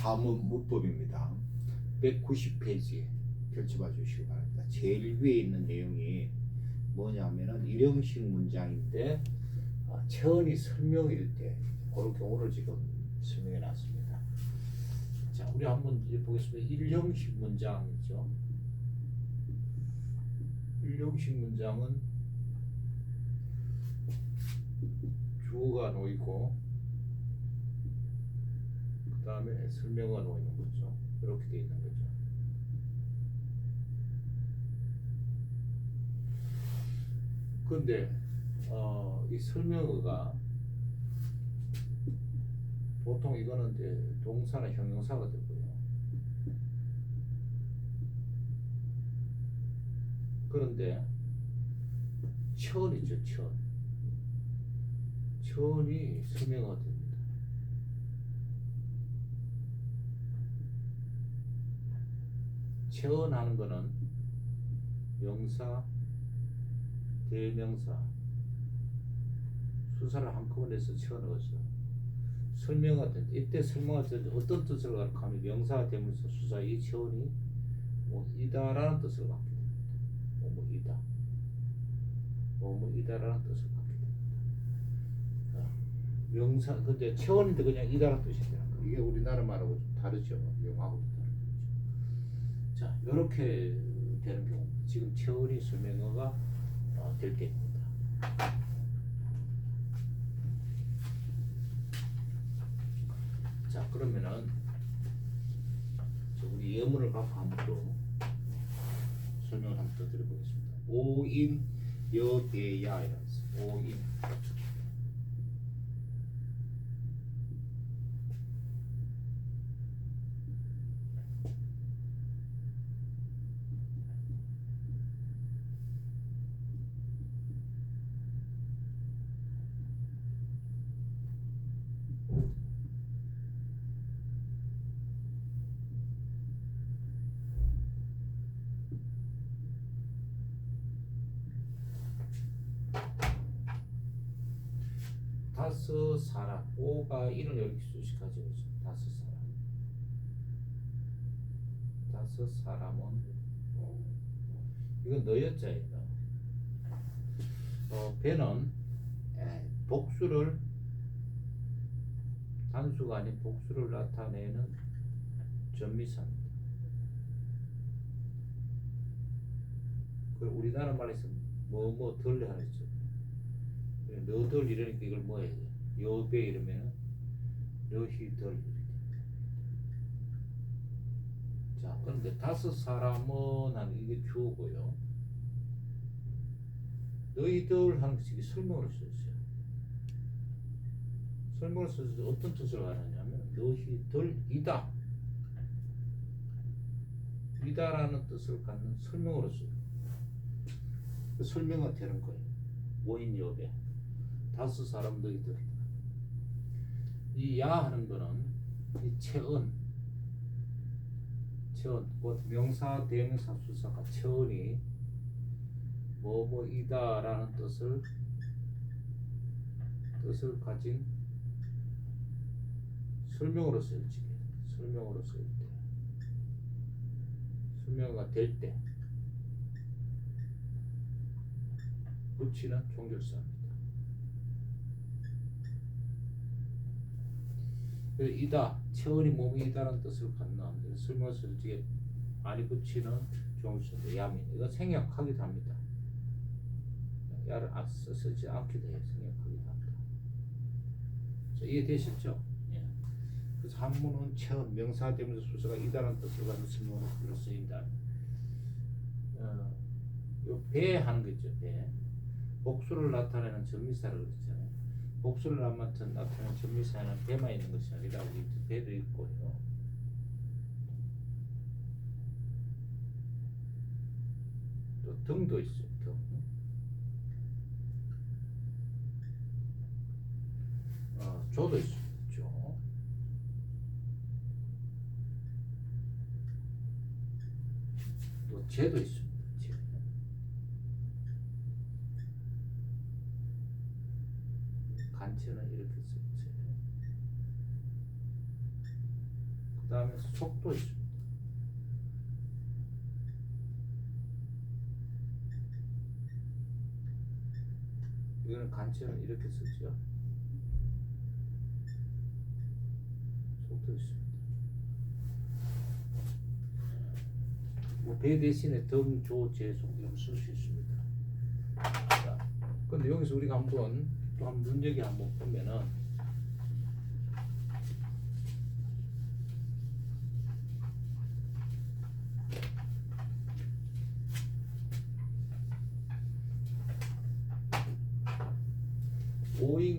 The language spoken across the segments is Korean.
하문 문법입니다. 190페이지에 펼쳐봐 주시기 바랍니다. 제일 위에 있는 내용이 뭐냐면은 일형식 문장인데 아, 체언이 설명일 때 그런 경우를 지금 설명해 놨습니다. 자, 우리 한번 이제 보겠습니다. 일형식 문장이죠. 일형식 문장은 주어가 놓이고 그 다음에 설명가 놓이는 거죠. 이렇게 돼 있는 거죠. 근데 어, 이 설명어가 보통 이거는 이제 동사나 형용사가 되고요. 그런데 천이죠, 천. 천이 설명어가 됩니다. 체언하는 거는 명사, 대명사, 수사를 한꺼번에 해서 체언하겠어. 설명할 때 이때 설명할 때 어떤 뜻을 가리키면 명사, 대명사, 수사 이 체언이 뭐 이다라는 뜻을 갖게 됩니다. 뭐뭐 이다, 뭐뭐 이다라는 뜻을 갖게 됩니다. 자, 명사 근데 체언인데 그냥 이다라는 뜻이 되는 거. 이게 우리나라 말하고 좀 다르죠. 영어하고도 다르죠. 자, 이렇게 되는 경우 지금 체온이 설명어가 어, 될 때입니다. 자, 그러면은 저 우리 예문을 갖고 한번 또 설명을 한번 더 드려보겠습니다. 오인 여대야 오인 다섯 사람 오가 일을 이렇게 수식 있어 다섯 사람. 다섯 사람은 이건 너였자이다. 어, 배는 에, 복수를 단수가 아닌 복수를 나타내는 전미사입니다. 그 우리나라 말에서 뭐뭐 덜 하랬죠 너덜 이러니까 이걸 뭐 해야 돼? 여배 이러면은 이렇게 자 그런데 다섯 사람은 하는 이게 주어고요. 너희들 하는 것이 설명으로 써있어요. 설명을 써서 어떤 뜻을 말하냐면 너희들이다. 이다라는 뜻을 갖는 설명으로 써요. 그 설명이 되는 거예요. 원인 여배 다섯 사람들이다. 이 야 하는 거는 이 체언, 체언, 곧 명사, 대명사, 수사가 체언이 뭐뭐이다라는 뜻을 뜻을 가진 설명으로 쓰일지 설명으로 쓰일 때. 설명가 될 때. 붙이는 종결사입니다. 그래서 이다 체온이 몸이 이다라는 뜻을 갖는 설명서 뒤에 많이 붙이는 종수인데 야민 이거 생략하기도 합니다. 야를 안 써, 쓰지 않기도 해요. 생략하기도 합니다. 자, 이해되셨죠? 예. 그래서 한문은 체온 명사 되면서 수사가 이다라는 갖는 설명으로 불러 쓰인다. 어, 요 배 하는 거 있죠 배. 복수를 나타내는 전미사를 그랬잖아요. 복수를 안 맡은 나타내는 전미사는 배만 있는 것이 아니라 우리 배도 있고요. 또 등도 있어요. 등. 어, 조도 있죠. 또 재도 있습니다. 재. 간체는 이렇게 쓰지. 그 속도 있습니다. 이거는 간체는 이렇게 쓰죠. 속도 있습니다. 뭐배 대신에 등, 조, 재, 속 이런 쓸수 있습니다. 자, 근데 여기서 우리가 한번 또 한번 눈여겨 한번 보면은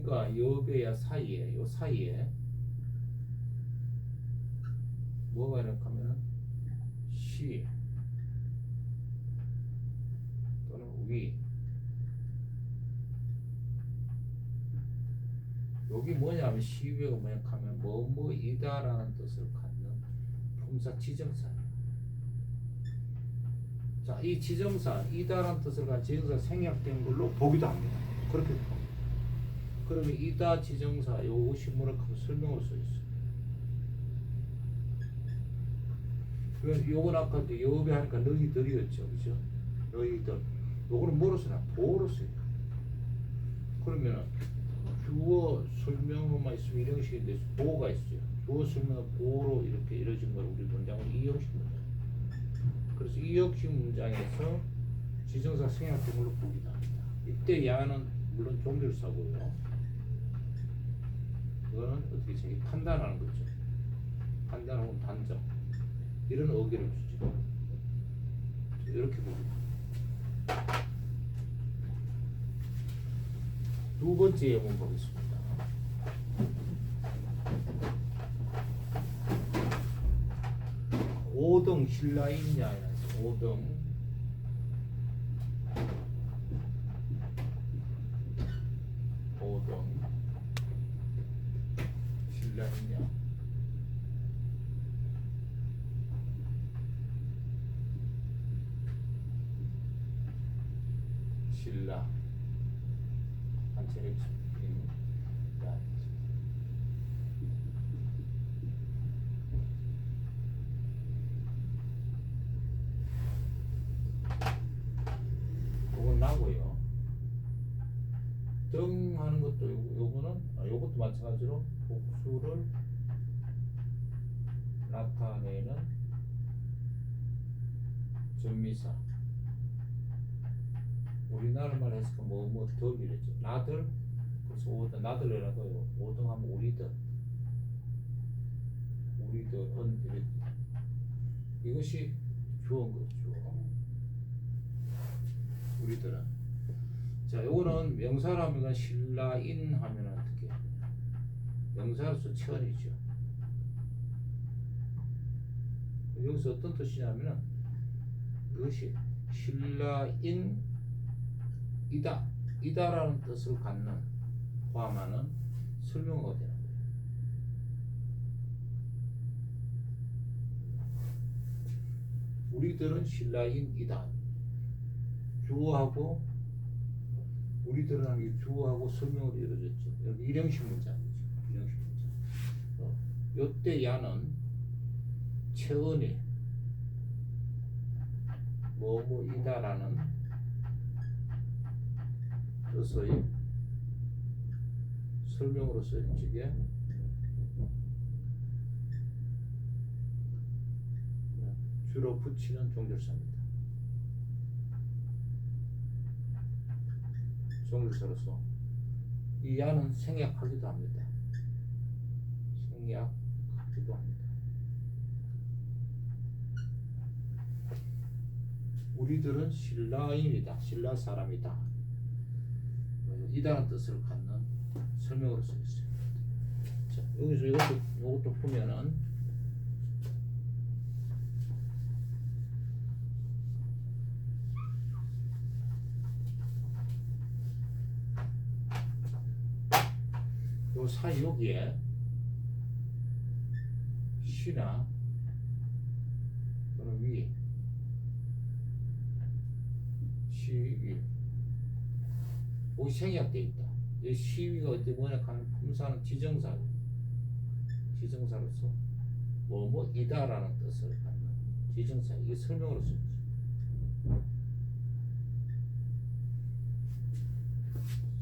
오인과 여배야 사이에 요 사이에 뭐가 이렇게 하면은 시 또는 위 여기 뭐냐면 시위가 뭐냐 하면 뭐뭐이다라는 뜻을 갖는 품사 지정사예요. 자, 이 지정사 이다라는 뜻을 가진 지정사 생략된 걸로 보기도 합니다. 그렇게. 그러면 이다 지정사 뭐라고 하면 설명을 써 있어요. 그 요건 아까 여배 하니까 너희들이었죠, 그죠? 너희들. 요거는 뭐로 쓰나? 보호로 써요. 그러면은 주어 설명어만 있으면 이 형식인데 보호가 있어요. 주어 설명어 보호로 이렇게 이루어진 걸 우리 문장은 이 형식 문장. 그래서 이 형식 문장에서 지정사 생략된 걸로 보기도 합니다. 이때 야는 물론 종결사고요. 이거는 어떻게 제 판단하는 거죠. 판단하고 단정 이런 의견을 주죠. 이렇게 봅니다. 두 번째 예문 보겠습니다. 오등 신라 있냐? 오등 오등 있냐? 신라 야 그건 나고요. 등 하는 것도 요- 요거는 아, 요것도 마찬가지로 복수를 나타내는 전미사. 우리나라 말 해서 뭐뭐 덜 이랬죠. 나들 그래서 오등 나들 이라고요. 오등 하면 우리들 우리들은 이랬 이것이 주어인 거죠. 우리들은 자 요거는 명사라면 신라인 하면 어떻게 하느냐 명사로서 천이죠 여기서 어떤 뜻이냐면은 이것이 신라인 이다 이다라는 뜻을 갖는 포함하는 설명어가 되는 거예요. 우리들은 신라인이다. 주어하고 우리들은 주어하고 설명으로 이루어졌죠. 여기 일형식 문장이죠. 일형식 문장. 어, 요때 야는 체언이 뭐뭐이다라는 뜻의 설명으로서 이게 주로 붙이는 종결사입니다. 종결사로서 이 야는 생략하기도 합니다. 생략하기도 합니다. 우리들은 신라인이다. 신라 사람이다. 이다는 뜻을 갖는 설명으로 써 있어요. 자, 여기서 이것도 이것도 보면은 요 여기에 시나 또는 위 시위 여기 생략돼 있다. 이 시위가 어디 뭐냐 하면 품사는 지정사고 지정사로서 뭐뭐이다라는 뜻을 갖는 지정사 이게 설명으로 쓰죠.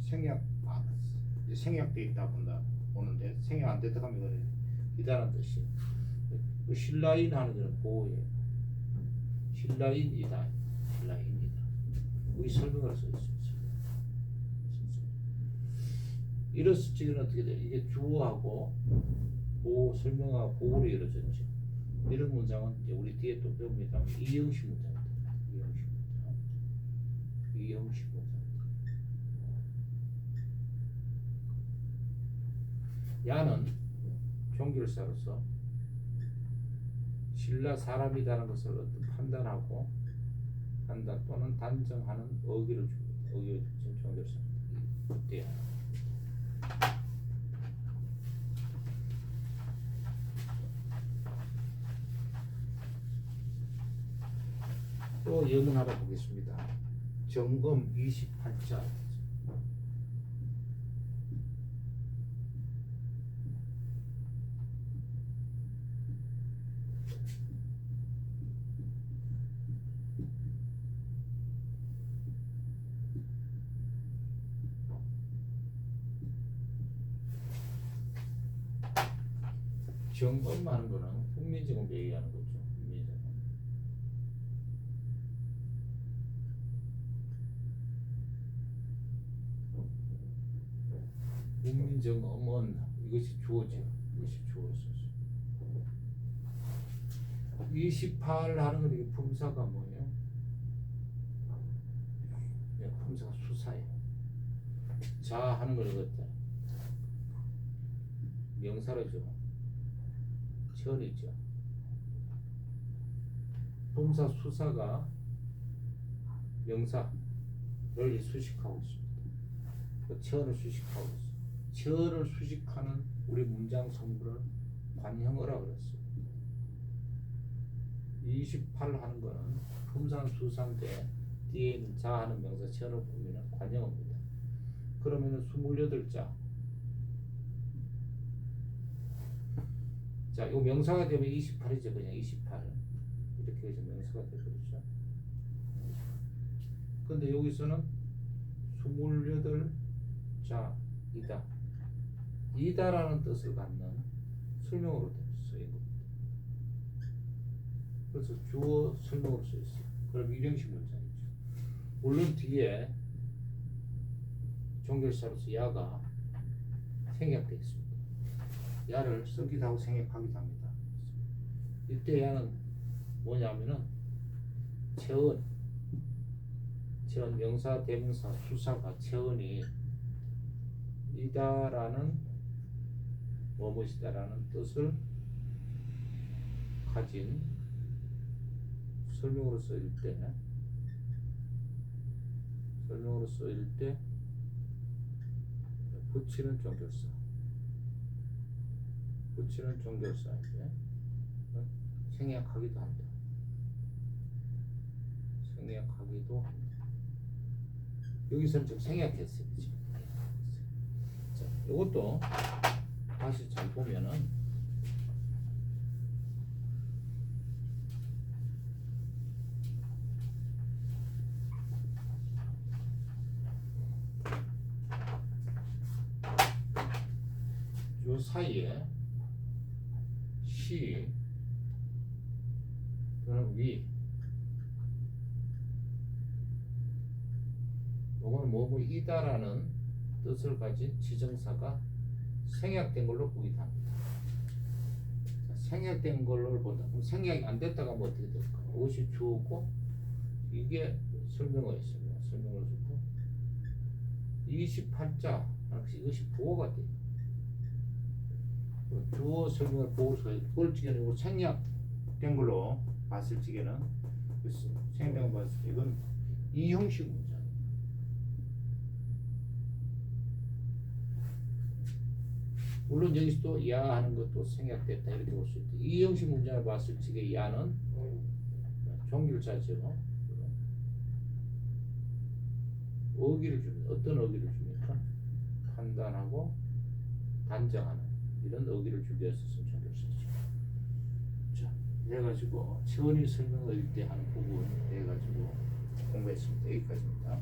생략 아, 생략돼 있다 본다 보는데 생략 안 됐다 하면 이거는 이다라는 뜻이 그 신라인 하는 거는 보호예요. 신라인이다 신라인이다 우리 설명으로 써 있어요. 이런 수칙은 어떻게 돼? 이게 주어하고 보호 설명하고 보호로 이루어졌죠. 이런 문장은 이제 우리 뒤에 또 배웁니다. 이형식 문장입니다. 이형식 문장. 이형식 문장. 야는 종결사로서 신라 사람이라는 것을 어떤 판단하고 판단 또는 단정하는 어기를. 어기를 주는 종결사입니다. 이때야. 또 예문 하나 보겠습니다. 점검 28자. 점검하는 거는 훈민정음 얘기하는 거죠. 훈민정음. 훈민정음은 이것이 주어죠. 이것이 주어서. 28 하는 건 이게 품사가 뭐예요? 네, 품사가 수사예요. 자 하는 걸 이것다. 명사로죠. 천이죠. 품사 수사가 명사를 수식하고 있습니다. 그 천을 수식하고 있어요. 천을 수식하는 우리 문장 성분을 관형어라 그랬어요. 28 하는 거는 품산 수산대 뒤에 있는 자 하는 명사 천을 보면 관형어입니다. 그러면은 28자 자, 요 명사가 되면 28이죠. 그냥 28. 이렇게 해서 명사가 되버리죠. 근데 여기서는 28 자 이다. 이다라는 뜻을 갖는 설명으로 쓰인 겁니다. 그래서 주어 설명으로 써 있어요. 그럼 일형식 문장이죠. 물론 뒤에 종결사로서 야가 생략되어 있습니다. 야를 쓰기도 하고 생략하기도 합니다. 이때 야는 뭐냐면은 체언, 체언 명사, 대명사, 수사가 체언이 이다라는 뭐뭇이다라는 뜻을 가진 설명으로 쓰일 때 설명으로 쓰일 때 붙이는 종결사 붙이는 종결사인데 어? 생략하기도 한다. 생략하기도 한다. 여기서는 좀 생략했어요. 지금. 자, 이것도 다시 잘 보면은 요 사이에 시 또는 위 요거는 뭐뭐 이다라는 뜻을 가진 지정사가 생략된 걸로 보이다 합니다. 자, 생략된 걸로 본다. 그럼 생략이 안 됐다가 뭐 어떻게 될까? 이것이 주어고 이게 설명어 있습니다. 설명을 주고 28자 이것이 부호가 돼요. 주어 설명을 보고서 이거 생략된 걸로 봤을 적에는 생략된 걸 봤을 때 이건 이 형식 문장. 물론 여기서 또야 하는 것도 생략됐다 이렇게 볼 수 있다. 이 형식 문장을 봤을 적에 야는 종결자죠. 어기를 줍니다. 어떤 어기를 줍니까? 판단하고 단정하는 이런 어기를 준비했었으면 종결사죠. 해가지고 체온이 설명을 때 하는 부분 해가지고 공부했습니다. 여기까지입니다.